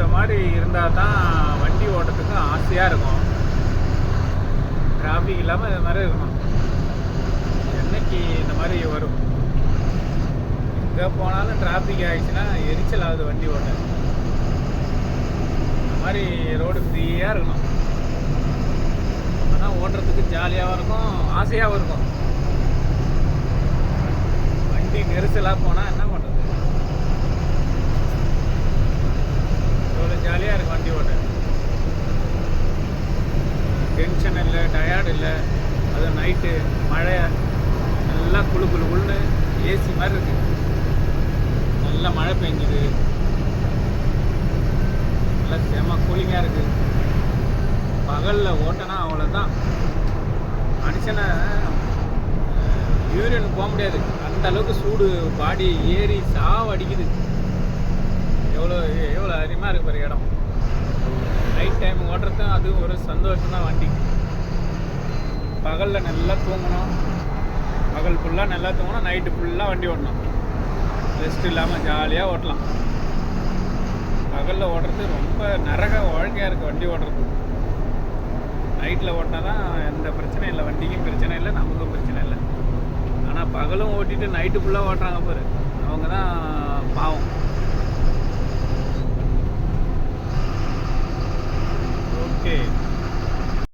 இந்த மாதிரி இருந்தால் தான் வண்டி ஓட்டுறதுக்கு ஆசையாக இருக்கும். டிராஃபிக் இல்லாமல் இந்த மாதிரி இருக்கணும். என்னைக்கு இந்த மாதிரி வரும்? எங்கே போனாலும் டிராஃபிக் ஆயிடுச்சுன்னா எரிச்சல் ஆகுது வண்டி ஓட்ட. இந்த மாதிரி ரோடு ஃப்ரீயாக இருக்கணும். ஆனால் ஓட்டுறதுக்கு ஜாலியாகவும் இருக்கும் ஆசையாகவும் இருக்கும். வண்டி நெரிசலாக போனால் என்ன பண்ண எவ்வளோ ஜாலியாக வண்டி டென்ஷன் இல்லை டயர்டு இல்லை. அது நைட்டு மழை நல்லா குளு குளு குளுன்னு ஏசி மாதிரி இருக்கு. நல்லா மழை பெஞ்சுது. நல்லா செம கூலிங்காக இருக்கு. பகலில் ஓட்டினா அவ்வளோதான் மனுஷனை யூரியன் போக முடியாது. அந்த அளவுக்கு சூடு பாடி ஏறி சாவு அடிக்குது எவ்வளோ எவ்வளோ அருமையாக இருக்கு பாரு இடம். அது ஒரு சந்தோஷம் தான் வண்டி பகலில் நல்லா தூங்கணும். பகல் ஃபுல்லாக நல்லா தூங்கணும். நைட்டு ஃபுல்லாக வண்டி ஓட்டணும். ரெஸ்ட் இல்லாமல் ஜாலியாக ஓட்டலாம். பகலில் ஓட்டுறது ரொம்ப நரக வாழ்க்கையாக இருக்குது வண்டி ஓட்டுறது நைட்டில் ஓட்டினா தான் எந்த பிரச்சனையும் இல்லை. வண்டிக்கும் பிரச்சனை இல்லை நமக்கும் பிரச்சனை இல்லை. ஆனால் பகலும் ஓட்டிட்டு நைட்டு ஃபுல்லாக ஓட்டுறாங்க பாரு. அவங்க தான் பாவம்.